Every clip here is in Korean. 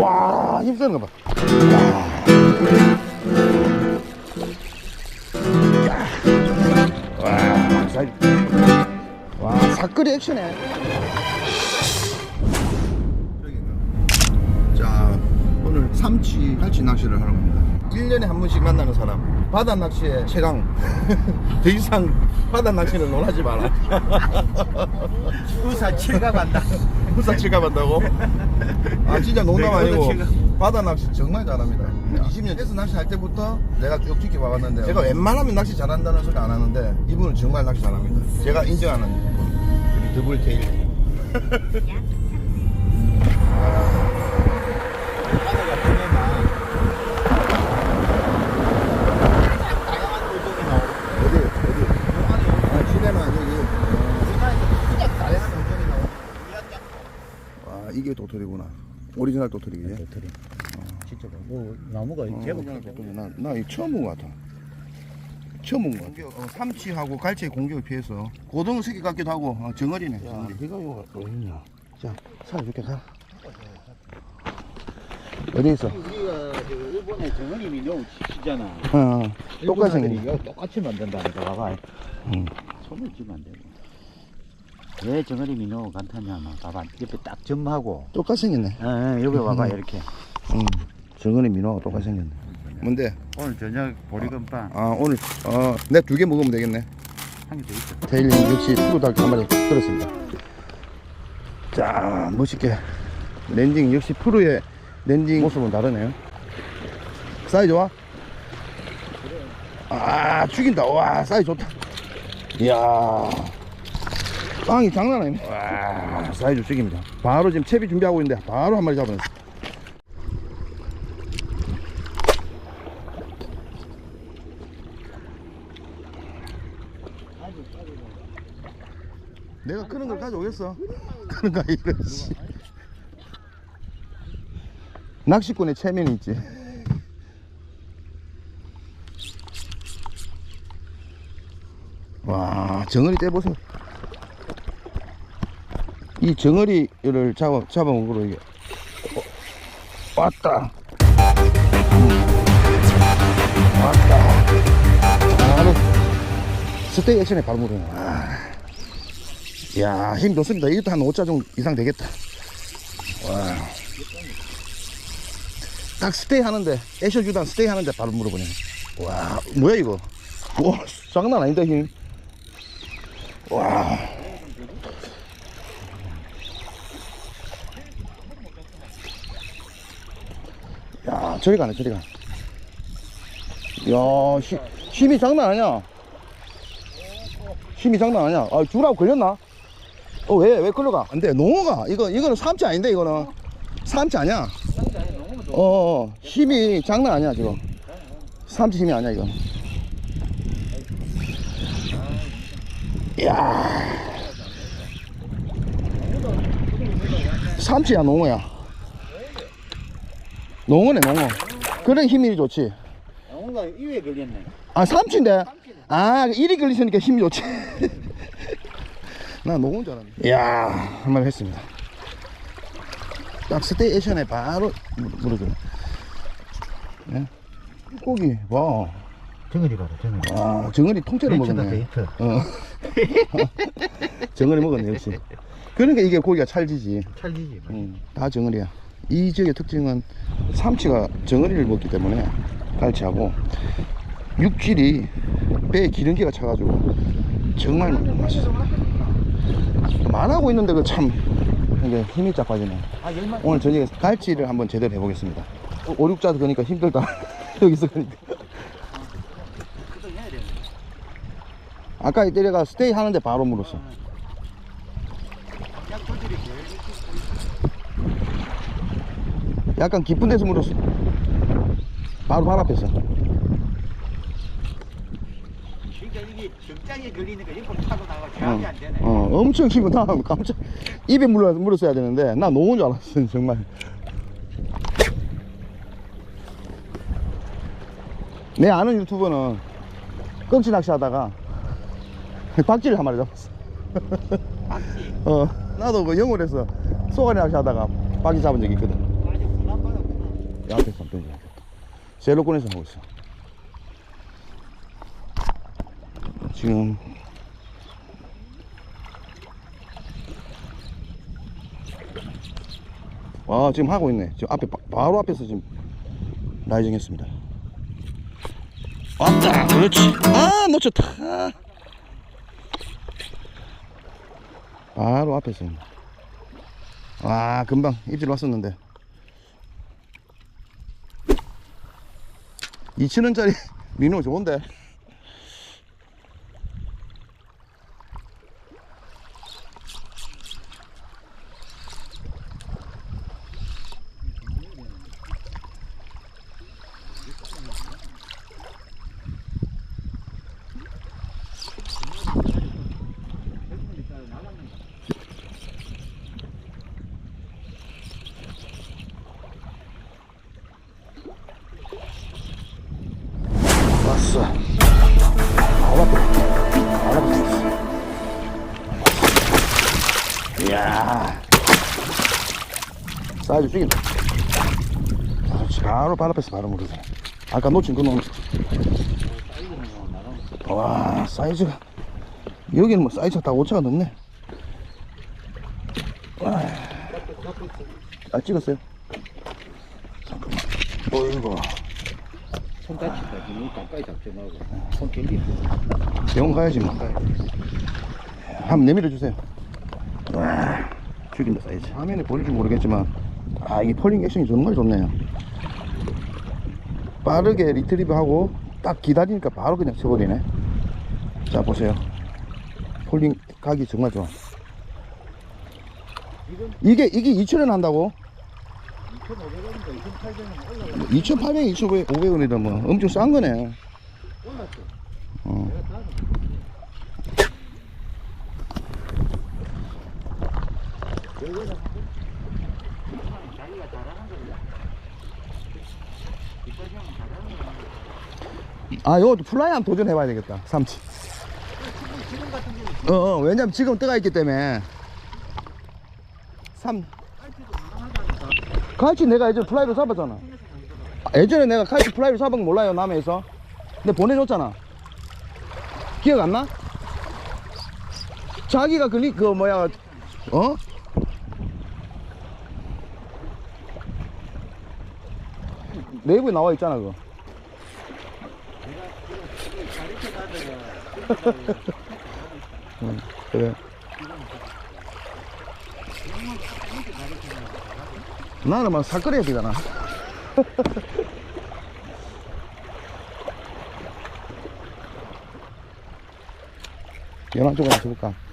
와, 힘쓰는. 와. 와. 와, 사거리 액션해. 자, 오늘 삼치 갈치 낚시를 하러 갑니다. 1년에 한 번씩 만나는 사람. 바다 낚시의 최강. 더 이상 바다 낚시는 논하지 마라. 우사 칠가 간다. 부사 칠갑한다고? 아 진짜 농담 네, 아니고 바다 낚시 정말 잘합니다 20년 해서 낚시 할 때부터 내가 쭉 지켜봐 왔는데 제가 웬만하면 낚시 잘한다는 소리 안 하는데 이분은 정말 낚시 잘합니다 제가 인정하는 분 우리 더블테일 바다가 보내나 다양한 물종이 나오고 어디 어디 요 안에 아 시내는 여기 우리나라에서 진짜 다양한 물종이 나오고 와 이게 도토리구나 오리지널 도토리지 도토리. 진짜 뭐 나무가 어, 제법 오리지널. 도토리 나, 나 이거 처음 본 것 같아 처음 본 것 같아 어, 삼치하고 갈치의 공격에 비해서 고등어 새끼 같기도 하고 어, 정어리네 정어리. 이거 이거 어딨냐? 자, 사줄게, 가. 어디 있어? 우리가 그 일본에 정은이 민요 치잖아. 어, 어. 똑같이 생긴 이거 똑같이 만든다니까 봐봐. 응. 손을 쥐면 안 되고. 왜 정은이 민요 간타냐면 봐봐 옆에 딱 점하고. 똑같이 생겼네. 예, 예, 여기 봐봐 음. 이렇게. 응. 정은이 민호하고 똑같이 생겼네. 뭔데? 오늘 저녁 보리건빵 아, 오늘, 어, 내 두 개 먹으면 되겠네. 한 개 더 있어. 데일리 역시 프로닭 한 마리 들었습니다. 자, 멋있게. 랜딩, 역시 프로의 랜딩 모습은 다르네요. 사이즈 좋아? 아, 죽인다. 와, 사이즈 좋다. 이야. 빵이 장난 아니네. 와, 사이즈 죽입니다. 바로 지금 채비 준비하고 있는데, 바로 한 마리 잡아냈어. 내가 그런 걸 가져오겠어? 그런 거 이러지. 낚시꾼의 체면이 있지. 와, 정어리 떼보세요. 이 정어리를 잡아, 잡아먹은 거로 이게. 어, 왔다. 음. 왔다. 바로 스테이 액션에 물어요. 아. 이야, 힘 좋습니다. 이것도 한 5자 정도 이상 되겠다. 와. 딱 스테이 하는데, 액션 주단 스테이 하는데 바로 물어보네. 와, 뭐야, 이거? 와, 장난 아니다, 힘. 와. 야, 저리 가네, 저리 가. 야, 힘, 힘이 장난 아니야. 힘이 장난 아니야. 아, 줄하고 걸렸나? 어, 왜, 왜? 안 돼. 농어가. 이거, 이거는 삼치 아닌데, 이거는. 삼치 아니야. 어, 어, 힘이 장난 아니야, 지금. 삼치 힘이 아니야, 이거. 이야. 삼치야, 농어야. 농어네, 농어. 그래 힘이 좋지. 뭔가 이에 걸렸네. 아, 삼치인데? 아, 일이 걸리시니까 힘이 좋지. 나 녹은 줄 알았네. 이야, 한 마리 했습니다. 딱 스테이션에 바로 물- 물어줘요. 예? 고기, 와. 정은이 봐라, 정은이. 와, 정은이 통째로 먹었네. 데이트. 어. 정은이 먹었네, 역시. 그러니까 이게 고기가 찰지지. 찰지지. 음, 다 정어리야. 이 지역의 특징은 삼치가 정어리를 먹기 때문에 갈치하고 육질이 배에 기름기가 차가지고 정말 맛있어. 말하고 있는데 그참 이게 힘이 쫙 빠지네. 아. 오늘 저녁에 갈치를 한번 제대로 해보겠습니다. 오, 육자도 그러니까 힘들다. 여기서 그러니까. 아까 이때가 스테이 하는데 바로 물었어. 약 조절이 제일 약간 깊은 데서 물었어. 바로 발 앞에서. 그러니까 이게 적당히 걸리니까 옆으로 차고 나가 제압이 안 되네. 어, 엄청 기분 나 깜짝 입에 물어 물었어야 되는데 나 녹은 줄 알았어 정말. 내 아는 유튜버는 끔치 낚시하다가 박쥐를 한 마리 잡았어. 박씨. 어, 나도 그 영월에서 쏘가리 낚시 하다가 박쥐 잡은 적이 있거든. 아주 군한 받았구나. 이 앞에서 한번 던져야겠다. 제로권에서 하고 있어. 지금 와 지금 하고 있네. 지금 앞에 바, 바로 앞에서 지금 라이징 했습니다. 왔다. 그렇지. 아 놓쳤다. 바로 앞에서. 와 금방 입질 왔었는데. 2천원짜리 민호 좋은데 사이즈 죽인다 그렇지 바로 바로 앞에서 바로 물으세 아까 놓친 그 놈. 와 사이즈가 여기는 뭐 사이즈가 다 5차가 넘네 와. 아 찍었어요 잠깐만 어이구 손 다친다. 너무 가까이 잡지 말고. 손 견디. 병원 가야지 뭐 한번 내밀어 주세요 와 죽인다 사이즈 화면에 보일지 모르겠지만 아 이게 폴링 액션이 정말 좋네요 빠르게 리트리브 하고 딱 기다리니까 바로 그냥 쳐버리네 자 보세요 폴링 각이 정말 좋아 이게 이게 2,000원 한다고? 2,500원인가 2,800원 올라가. 2,800원, 2,500원이다 뭐 엄청 싼 거네 올랐어. 어. 내가 자기가 잘하는 거야. 뒷사람은 잘하는 거야. 아 요거 플라이 한번 도전해봐야 되겠다 삼치 지금 같은 경우 어, 어 왜냐면 지금 뜨가 있기 때문에 삼. 갈치 내가 예전에 플라이로 잡았잖아 아, 예전에 내가 갈치 플라이로 잡은 거 몰라요 남해에서 근데 보내줬잖아 기억 안 나? 자기가 그리 그 뭐야 어? 내부에 나와 있잖아 그거. 응, 그래. 나는 막 사거리야 되잖아 연한 쪽으로 쳐볼까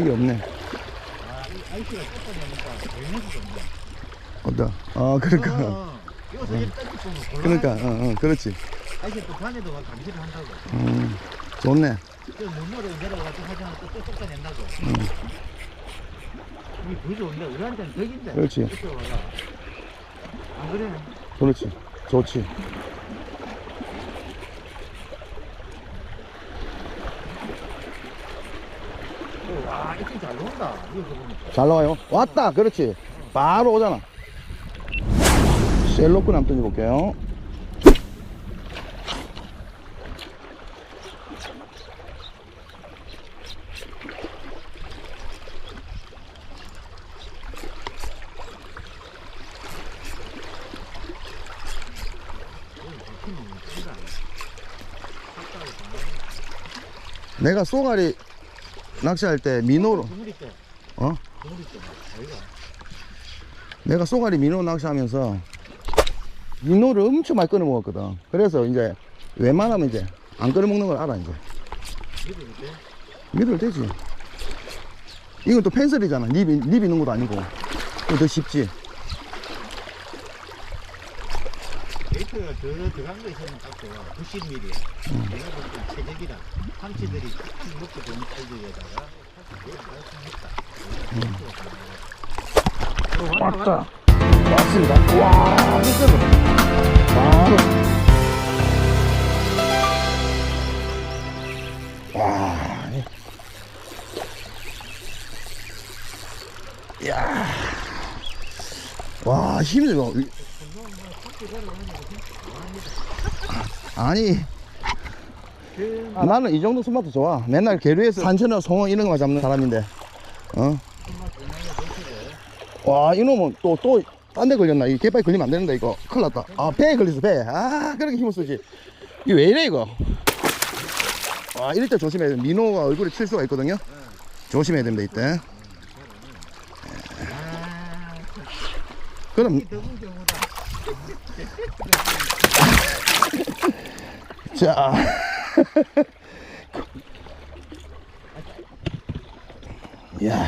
갈매기 없네. 어디다 아 그러니까 어, 딱 보면 그러니까 어, 어 그렇지 아이씨 또 반에도 와 감지를 한다고. 음 좋네 그 물모로 내려와서 하잖아 또 쫓아낸다고. 이게 더 좋은데 우리한테는 덕인데. 그렇지. 이쪽으로 와라. 안 그래? 그렇지 좋지 잘 보니까. 잘 나와요. 왔다. 그렇지. 바로 오잖아. 셀로끈 한번 던져볼게요. 내가 쏘가리 낚시할 때 민호로. 어? 내가 쏘가리 민호 낚시하면서 민호를 엄청 많이 끊어 먹었거든. 그래서 이제 웬만하면 이제 안 끊어 먹는 걸 알아 이제. 믿을 되지. 이건 또 펜슬이잖아. 립, 립 있는 것도 아니고. 더 쉽지. 더 들어간 거 있으면 딱 좋아. 90mm. 내가 볼때 최적이다. 참치들이 쭉 먹고 좋은 사이즈에다가 왔다. 왔습니다. 와, 진짜로. 와. 야. 와, 뭐. 아니. 나는 이 정도 손맛도 좋아. 맨날 계류에서 산천어, 송어 이런 거 잡는 사람인데. 어? 와 이놈은 또 또 딴 데 걸렸나? 이 개빨 걸리면 안 되는데 이거. 큰일 났다. 아 배에 걸렸어 배아 그렇게 힘을 쓰지. 이게 왜 이래 이거? 와 이럴 때 조심해야 돼. 민호가 얼굴에 칠 수가 있거든요. 조심해야 됩니다 이때. 그럼 자. 야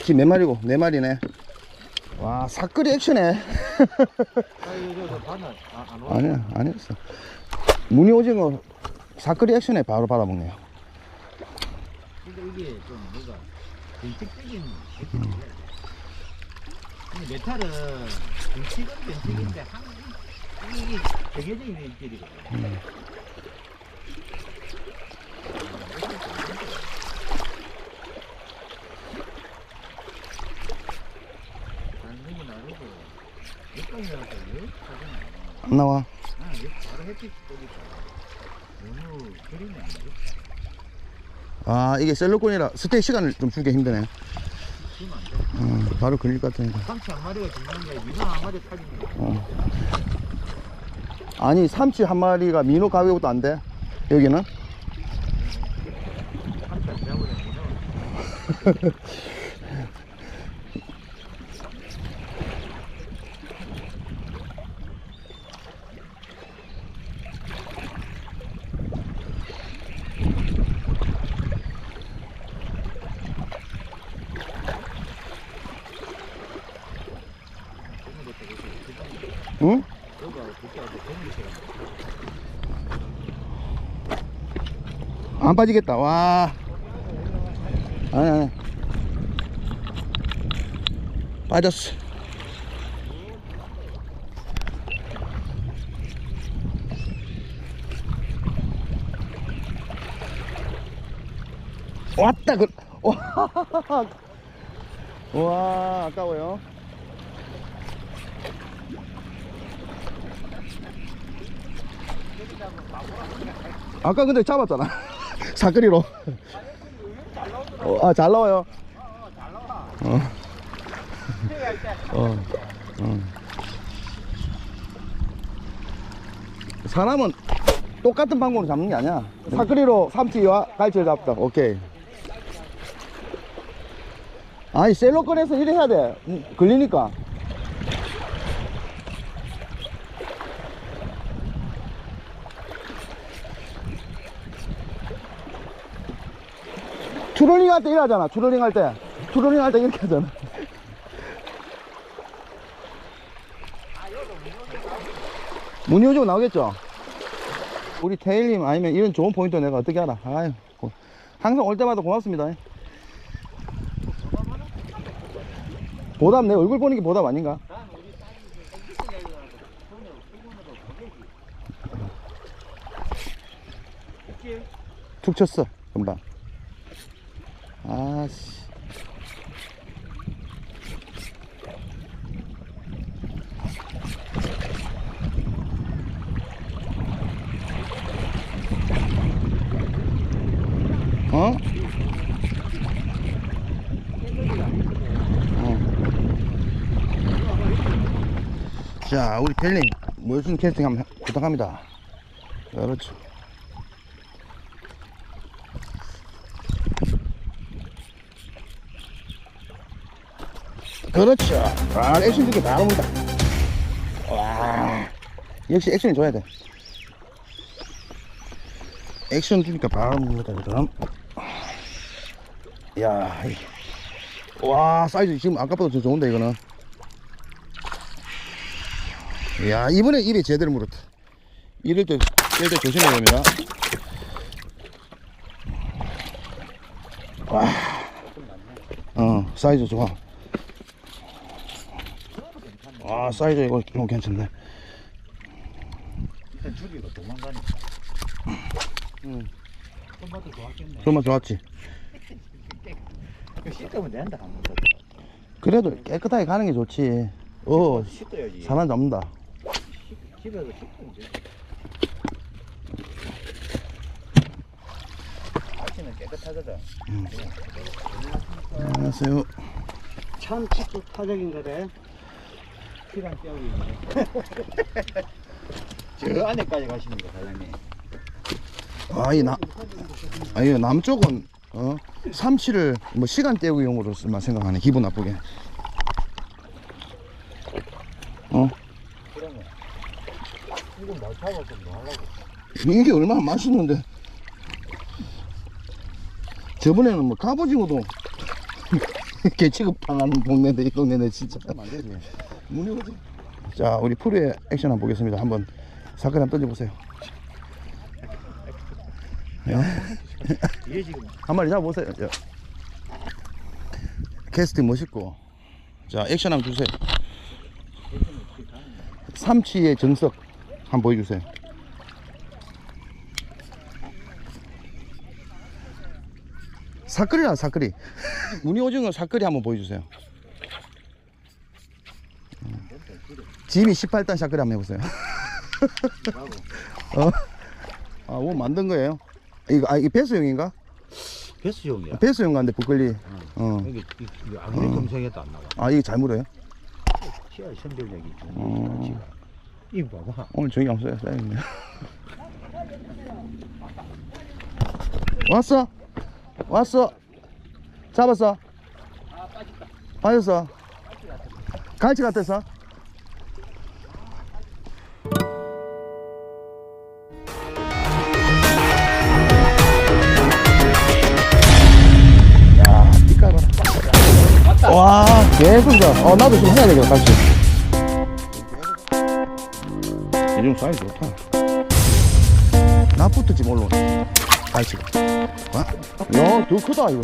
지금 몇 마리고 네 마리네. 와안 와. 아니야 아니었어. 무늬 오징어 사끌이 액션에 바로 받아먹네요. 근데 이게 좀 뭐가 정책적인 새끼인데 근데 메탈은 정책은 정책인데 한 이게 대개적인 일들이거든 반응이 나르고 여기까지 나서 여기까지는 안 나와 아안 돼. 아 이게 셀로콘이라 스테이 시간을 좀 주기 힘드네 안 돼. 음, 바로 걸릴 것 같으니까 삼치 한 마리가 중요한 게 민어 한 마리 타기는 어. 아니 삼치 한 마리가 민호 가격도 안돼 여기는 삼치 안 잡으면 민어 응? 안 빠지겠다. 와. 아니 아니. 빠졌어. 왔다 그. 와, 와 아까워요 아까 근데 잡았잖아 사거리로 어, 아, 잘 나와요. 어. 어. 어. 사람은 똑같은 방법으로 잡는 게 아니야. 사거리로 삼치와 갈치를 잡다. 오케이. 아니, 셀로 꺼내서 이래 해야 돼. 음, 걸리니까. 트롤링 할때 이래 하잖아. 트롤링 할 때. 트롤링 할 때 이렇게 하잖아. 문이 오지면 나오겠죠? 우리 테일님 아니면 이런 좋은 포인트 내가 어떻게 알아? 아유, 고- 항상 올 때마다 고맙습니다. 보답, 내 얼굴 보는 게 보답 아닌가? 툭 쳤어, 금방. 아씨. 어? 어. 자, 우리 델링 모유순 캐스팅 한번 해- 부탁합니다. 그렇죠. 그렇죠. 아, 액션 바로 문다. 와, 역시 액션이 줘야 돼. 액션 주니까 바로 문다, 그럼. 야, 이- 와, 사이즈 지금 아까보다 더 좋은데, 이거는. 야, 이번에 입에 제대로 물었다. 이럴 때, 깰때 조심해야 됩니다. 와. 어, 사이즈 좋아. 아, 사이즈 이거 좀 괜찮네. 일단 줄이고 도망가니까. 응. 손맛도 좋았겠네. 정말 좋았지. 그 씻으면 된다 한번 더. 그래도 깨끗하게 가는 게 좋지. 어, 씻어야지. 사람 잡는다. 집에서 씻으면 돼. 아침은 깨끗하거든. 안녕하세요. 참 치수 타적인 거래. 피랑 떼우기. 저 안에까지 가십니다, 사장님. 아, 이 나, 아, 이 남쪽은, 어, 삼치를 뭐 시간 때우기용으로만 생각하네. 기분 나쁘게. 어? 뭐 뭐? 이게 얼마나 맛있는데. 저번에는 뭐 갑오징어도 개 취급 당하는 동네인데, 이 동네는 진짜. 문이 오지? 자, 우리 프로의 액션 한번 보겠습니다. 한번 사건 한번 던져보세요. 이게 지금 한 마리 잡아보세요. 자. 캐스팅 멋있고. 자, 액션 한번 주세요. 삼치의 정석 한번 보여주세요. 사끌이라 사끌이. 무늬 오징어 사끌이 한번 보여주세요. 짐이 18단 사끌이 한번 해보세요. 어? 아, 뭐 만든 거예요? 이거, 아, 이게 배수용인가? 배수용이야. 배수용 간데 부끌리. 어. 여기 이- 이 아무리 검색해도 안 나와. 아, 이게 잘 물어요? 치아 선별력이 있잖아. 어. 이거 봐봐. 오늘 저기 한번 써야 써야겠네. 왔어? 왔어? 잡았어? 빠졌어? 갈치 같았어? 와, 개꿀다. 어, 나도 좀 해야 되겠다, 갈치. 요즘 사이즈 좋다. 나부터지 몰라. 갈치가. 와? 야, 더 크다, 이거.